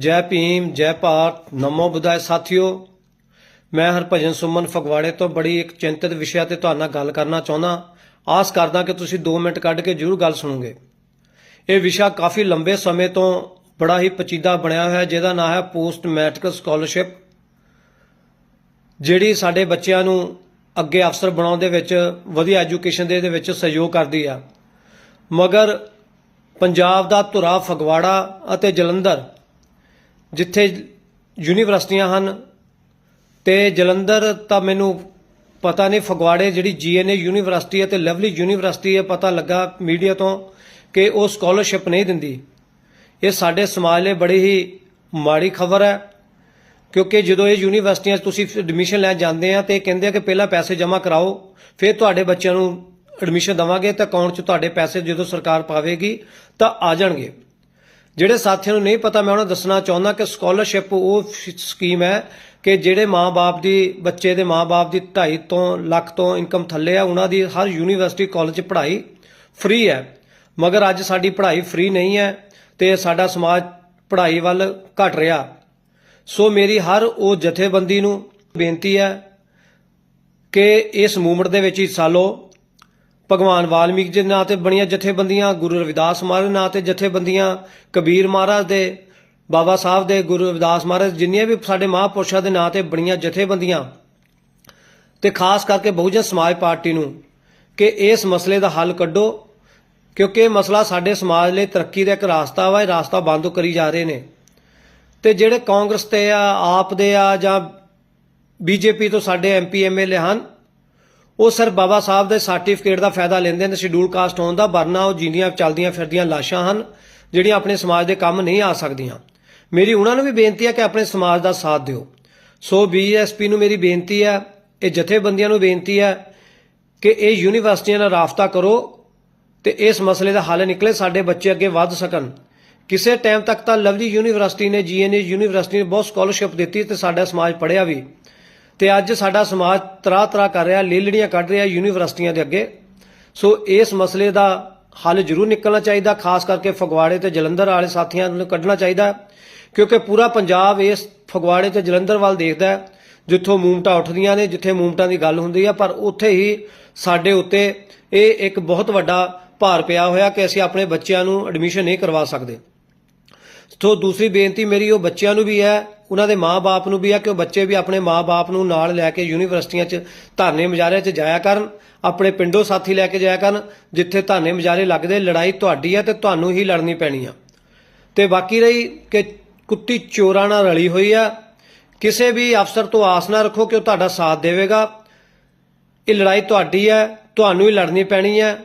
ਜੈ ਭੀਮ, ਜੈ ਭਾਰਤ, ਨਮੋ ਬੁੱਧਾਏ ਸਾਥੀਓ। ਮੈਂ ਹਰਭਜਨ ਸੁਮਨ ਫਗਵਾੜੇ ਤੋਂ ਬੜੀ ਇੱਕ ਚਿੰਤਿਤ ਵਿਸ਼ਾ ਤੇ ਤੁਹਾਡੇ ਨਾਲ ਗੱਲ ਕਰਨਾ ਚਾਹੁੰਦਾ। ਆਸ ਕਰਦਾ ਕਿ ਤੁਸੀਂ 2 ਮਿੰਟ ਕੱਢ ਕੇ ਜ਼ਰੂਰ ਗੱਲ ਸੁਣੋਗੇ। ਇਹ ਵਿਸ਼ਾ ਕਾਫੀ ਲੰਬੇ ਸਮੇਂ ਤੋਂ ਬੜਾ ਹੀ ਪਚੀਦਾ ਬਣਿਆ ਹੋਇਆ ਹੈ ਜਿਹਦਾ ਨਾਮ ਹੈ ਪੋਸਟ ਮੈਟ੍ਰਿਕ ਸਕਾਲਰਸ਼ਿਪ, ਜਿਹੜੀ ਸਾਡੇ ਬੱਚਿਆਂ ਨੂੰ ਅੱਗੇ ਅਫਸਰ ਬਣਾਉਣ ਦੇ ਵਿੱਚ, ਵਧੀਆ ਐਜੂਕੇਸ਼ਨ ਦੇ ਦੇ ਵਿੱਚ ਸਹਿਯੋਗ ਕਰਦੀ ਆ। ਮਗਰ ਪੰਜਾਬ ਦਾ ਧੁਰਾ ਫਗਵਾੜਾ ਅਤੇ ਜਲੰਧਰ ਜਿੱਥੇ ਯੂਨੀਵਰਸਿਟੀਆਂ ਹਨ ਤੇ ਜਲੰਧਰ ਤਾਂ ਮੈਨੂੰ ਪਤਾ ਨਹੀਂ, ਫਗਵਾੜੇ ਜਿਹੜੀ ਜੀਐਨਏ ਯੂਨੀਵਰਸਿਟੀ ਹੈ ਤੇ ਲਵਲੀ ਯੂਨੀਵਰਸਿਟੀ ਹੈ, ਪਤਾ ਲੱਗਾ ਮੀਡੀਆ ਤੋਂ ਕਿ ਉਹ ਸਕਾਲਰਸ਼ਿਪ ਨਹੀਂ ਦਿੰਦੀ। ਇਹ ਸਾਡੇ ਸਮਾਜ ਲਈ ਬੜੀ ਹੀ ਮਾੜੀ ਖਬਰ ਹੈ, ਕਿਉਂਕਿ ਜਦੋਂ ਇਹ ਯੂਨੀਵਰਸਿਟੀਆਂ 'ਚ ਤੁਸੀਂ ਐਡਮਿਸ਼ਨ ਲੈਣ ਜਾਂਦੇ ਆ ਤੇ ਕਹਿੰਦੇ ਆ ਕਿ ਪਹਿਲਾਂ ਪੈਸੇ ਜਮ੍ਹਾਂ ਕਰਾਓ, ਫਿਰ ਤੁਹਾਡੇ ਬੱਚਿਆਂ ਨੂੰ ਐਡਮਿਸ਼ਨ ਦਵਾਂਗੇ ਤਾਂ ਅਕਾਊਂਟ 'ਚ ਤੁਹਾਡੇ ਪੈਸੇ ਜਦੋਂ ਸਰਕਾਰ ਪਾਵੇਗੀ ਤਾਂ ਆ ਜਾਣਗੇ। ਜਿਹੜੇ ਸਾਥੀਆਂ ਨੂੰ ਨਹੀਂ ਪਤਾ, ਮੈਂ ਉਹਨਾਂ ਨੂੰ ਦੱਸਣਾ ਚਾਹੁੰਦਾ ਕਿ ਸਕਾਲਰਸ਼ਿਪ ਉਹ ਸਕੀਮ ਹੈ ਕਿ ਜਿਹੜੇ ਮਾਪੇ ਦੀ, ਬੱਚੇ ਦੇ ਮਾਪੇ ਦੀ 2.5 ਤੋਂ ਲੱਖ ਤੋਂ ਇਨਕਮ ਥੱਲੇ ਆ, ਉਹਨਾਂ ਦੀ ਹਰ ਯੂਨੀਵਰਸਿਟੀ ਕਾਲਜ 'ਚ ਪੜ੍ਹਾਈ ਫ੍ਰੀ ਹੈ। ਮਗਰ ਅੱਜ ਸਾਡੀ ਪੜ੍ਹਾਈ ਫ੍ਰੀ ਨਹੀਂ ਹੈ ਤੇ ਸਾਡਾ ਸਮਾਜ ਪੜ੍ਹਾਈ ਵੱਲ ਘਟ ਰਿਹਾ। ਸੋ ਮੇਰੀ ਹਰ ਉਹ ਜਥੇਬੰਦੀ ਨੂੰ ਬੇਨਤੀ ਹੈ ਕਿ ਇਸ ਮੂਵਮੈਂਟ ਦੇ ਵਿੱਚ ਹਿੱਸਾ ਲਓ। ਭਗਵਾਨ ਵਾਲਮੀਕ ਜੀ ਦੇ ਨਾਂ ਤੇ ਬਣੀਆਂ ਜਥੇਬੰਦੀਆਂ, ਗੁਰੂ ਰਵਿਦਾਸ ਮਹਾਰਾਜ ਦੇ ਨਾਂ ਤੇ ਜਥੇਬੰਦੀਆਂ, ਕਬੀਰ ਮਹਾਰਾਜ ਦੇ, ਬਾਬਾ ਸਾਹਿਬ ਦੇ, ਗੁਰੂ ਰਵਿਦਾਸ ਮਹਾਰਾਜ, ਜਿੰਨੀਆਂ ਵੀ ਸਾਡੇ ਮਹਾਂਪੁਰਸ਼ਾਂ ਦੇ ਨਾਂ ਤੇ ਬਣੀਆਂ ਜਥੇਬੰਦੀਆਂ ਤੇ ਖਾਸ ਕਰਕੇ ਬਹੁਜਨ ਸਮਾਜ ਪਾਰਟੀ ਨੂੰ ਕਿ ਇਸ ਮਸਲੇ ਦਾ ਹੱਲ ਕੱਢੋ, ਕਿਉਂਕਿ ਇਹ ਮਸਲਾ ਸਾਡੇ ਸਮਾਜ ਲਈ ਤਰੱਕੀ ਦਾ ਇੱਕ ਰਾਸਤਾ ਵਾ, ਇਹ ਰਾਸਤਾ ਬੰਦ ਕਰੀ ਜਾ ਰਹੇ ਨੇ। ਤੇ ਜਿਹੜੇ ਕਾਂਗਰਸ ਤੇ ਆ, ਆਪ ਦੇ ਆ ਜਾਂ ਬੀਜੇਪੀ ਤੋਂ ਸਾਡੇ ਐਮਪੀ ਐਮਐਲਏ ਹਨ ਉਹ ਸਰ ਬਾਬਾ ਸਾਹਿਬ ਦੇ ਸਰਟੀਫਿਕੇਟ ਦਾ ਫਾਇਦਾ ਲੈਂਦੇ ਨੇ ਸ਼ਡਿਊਲ ਕਾਸਟ ਹੋਣ ਦਾ, ਵਰਨਾ ਉਹ ਜਿੰਦੀਆਂ ਚੱਲਦੀਆਂ ਫਿਰਦੀਆਂ ਲਾਸ਼ਾਂ ਹਨ, ਜਿਹੜੀਆਂ ਆਪਣੇ ਸਮਾਜ ਦੇ ਕੰਮ ਨਹੀਂ ਆ ਸਕਦੀਆਂ। ਮੇਰੀ ਉਹਨਾਂ ਨੂੰ ਵੀ ਬੇਨਤੀ ਹੈ ਕਿ ਆਪਣੇ ਸਮਾਜ ਦਾ ਸਾਥ ਦਿਓ। ਸੋ ਬੀਐਸਪੀ ਨੂੰ ਮੇਰੀ ਬੇਨਤੀ ਹੈ, ਇਹ ਜਥੇਬੰਦੀਆਂ ਨੂੰ ਬੇਨਤੀ ਹੈ ਕਿ ਇਹ ਯੂਨੀਵਰਸਿਟੀਆਂ ਨਾਲ ਰਾਫਤਾ ਕਰੋ ਤੇ ਇਸ ਮਸਲੇ ਦਾ ਹੱਲ ਨਿਕਲੇ, ਸਾਡੇ ਬੱਚੇ ਅੱਗੇ ਵੱਧ ਸਕਣ। ਕਿਸੇ ਟਾਈਮ ਤੱਕ ਤਾਂ ਲਵਲੀ ਯੂਨੀਵਰਸਿਟੀ ਨੇ ਜੀਐਨਏ ਯੂਨੀਵਰਸਿਟੀ ਨੇ ਬਹੁਤ ਸਕਾਲਰਸ਼ਿਪ ਦਿੱਤੀ ਤੇ ਸਾਡਾ ਸਮਾਜ ਪੜਿਆ ਵੀ। ਤੇ ਅੱਜ ਸਾਡਾ ਸਮਾਜ ਤਰਾ ਤਰਾ ਕਰ ਰਿਹਾ, ਲੇਲੜੀਆਂ ਕੱਢ ਰਿਹਾ ਯੂਨੀਵਰਸਿਟੀਆਂ ਦੇ ਅੱਗੇ। ਸੋ ਇਸ ਮਸਲੇ ਦਾ ਹੱਲ ਜ਼ਰੂਰ ਨਿਕਲਣਾ ਚਾਹੀਦਾ, ਖਾਸ ਕਰਕੇ ਫਗਵਾੜੇ ਤੇ ਜਲੰਧਰ ਵਾਲੇ ਸਾਥੀਆਂ ਨੂੰ ਕੱਢਣਾ ਚਾਹੀਦਾ, ਕਿਉਂਕਿ ਪੂਰਾ ਪੰਜਾਬ ਇਸ ਫਗਵਾੜੇ ਤੇ ਜਲੰਧਰ ਵੱਲ ਦੇਖਦਾ ਜਿੱਥੋਂ ਮੂਮਟਾਂ ਉੱਠਦੀਆਂ ਨੇ, ਜਿੱਥੇ ਮੂਮਟਾਂ ਦੀ ਗੱਲ ਹੁੰਦੀ ਆ, ਪਰ ਉੱਥੇ ਹੀ ਸਾਡੇ ਉੱਤੇ ਇਹ ਇੱਕ ਬਹੁਤ ਵੱਡਾ ਭਾਰ ਪਿਆ ਹੋਇਆ ਕਿ ਅਸੀਂ ਆਪਣੇ ਬੱਚਿਆਂ ਨੂੰ ਐਡਮਿਸ਼ਨ ਨਹੀਂ ਕਰਵਾ ਸਕਦੇ। ਸੋ ਦੂਸਰੀ ਬੇਨਤੀ ਮੇਰੀ ਉਹ ਬੱਚਿਆਂ ਨੂੰ ਵੀ ਹੈ ਉਹਨਾਂ ਦੇ ਮਾਪੇ ਨੂੰ ਵੀ ਹੈ ਕਿ ਉਹ ਬੱਚੇ ਵੀ ਆਪਣੇ ਮਾਪੇ ਨੂੰ ਨਾਲ ਲੈ ਕੇ ਯੂਨੀਵਰਸਿਟੀਆਂ 'ਚ ਧਰਨੇ ਮੁਜ਼ਾਹਰਿਆਂ 'ਚ ਜਾਇਆ ਕਰਨ, ਆਪਣੇ ਪਿੰਡੋਂ ਸਾਥੀ ਲੈ ਕੇ ਜਾਇਆ ਕਰਨ, ਜਿੱਥੇ ਧਰਨੇ ਮੁਜ਼ਾਹਰੇ ਲੱਗਦੇ, ਲੜਾਈ ਤੁਹਾਡੀ ਹੈ ਤੇ ਤੁਹਾਨੂੰ ਹੀ ਲੜਨੀ ਪੈਣੀ ਆ। ਤੇ ਬਾਕੀ ਰਹੀ ਕਿ ਕੁੱਤੀ ਚੋਰਾਂ ਨਾਲ ਰਲੀ ਹੋਈ ਆ, ਕਿਸੇ ਵੀ ਅਫਸਰ ਤੋਂ ਆਸ ਨਾ ਰੱਖੋ ਕਿ ਉਹ ਤੁਹਾਡਾ ਸਾਥ ਦੇਵੇਗਾ। ਇਹ ਲੜਾਈ ਤੁਹਾਡੀ ਹੈ ਤੁਹਾਨੂੰ ਹੀ ਲੜਨੀ ਪੈਣੀ ਹੈ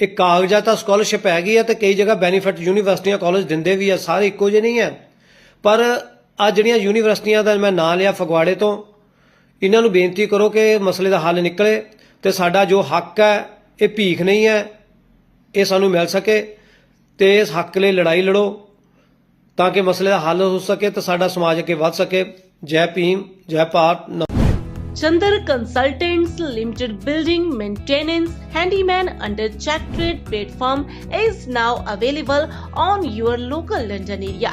ਇਹ ਕਾਗਜ਼ਾਂ ਤਾਂ ਸਕਾਲਰਸ਼ਿਪ ਹੈਗੀ ਹੈ ਤੇ ਕਈ ਜਗ੍ਹਾ ਬੈਨੀਫਿਟ ਯੂਨੀਵਰਸਿਟੀਆਂ ਕਾਲਜ ਦਿੰਦੇ ਵੀ ਆ, ਸਾਰੇ ਇੱਕੋ ਜਿਹੇ ਨਹੀਂ ਹੈ ਪਰ ਆ ਜਿਹੜੀਆਂ ਯੂਨੀਵਰਸਿਟੀਆਂ ਦਾ ਮੈਂ ਨਾਂ ਲਿਆ ਫਗਵਾੜੇ ਤੋਂ ਇਹਨਾਂ ਨੂੰ ਬੇਨਤੀ ਕਰੋ ਕਿ ਇਹ ਮਸਲੇ ਦਾ ਹੱਲ ਨਿਕਲੇ ਤੇ ਸਾਡਾ ਜੋ ਹੱਕ ਹੈ ਇਹ ਭੀਖ ਨਹੀਂ ਹੈ ਇਹ ਸਾਨੂੰ ਮਿਲ ਸਕੇ ਤੇ ਇਸ ਹੱਕ ਲਈ ਲੜਾਈ ਲੜੋ ਤਾਂ ਕਿ ਮਸਲੇ ਦਾ ਹੱਲ ਹੋ ਸਕੇ ਤੇ ਸਾਡਾ ਸਮਾਜ ਅੱਗੇ ਵੱਧ ਸਕੇ ਜੈ ਭੀਮ ਜੈ ਭਾਰਤ ਨ- Chandar Consultants Limited building maintenance handyman under check trade platform is now available on your local London area.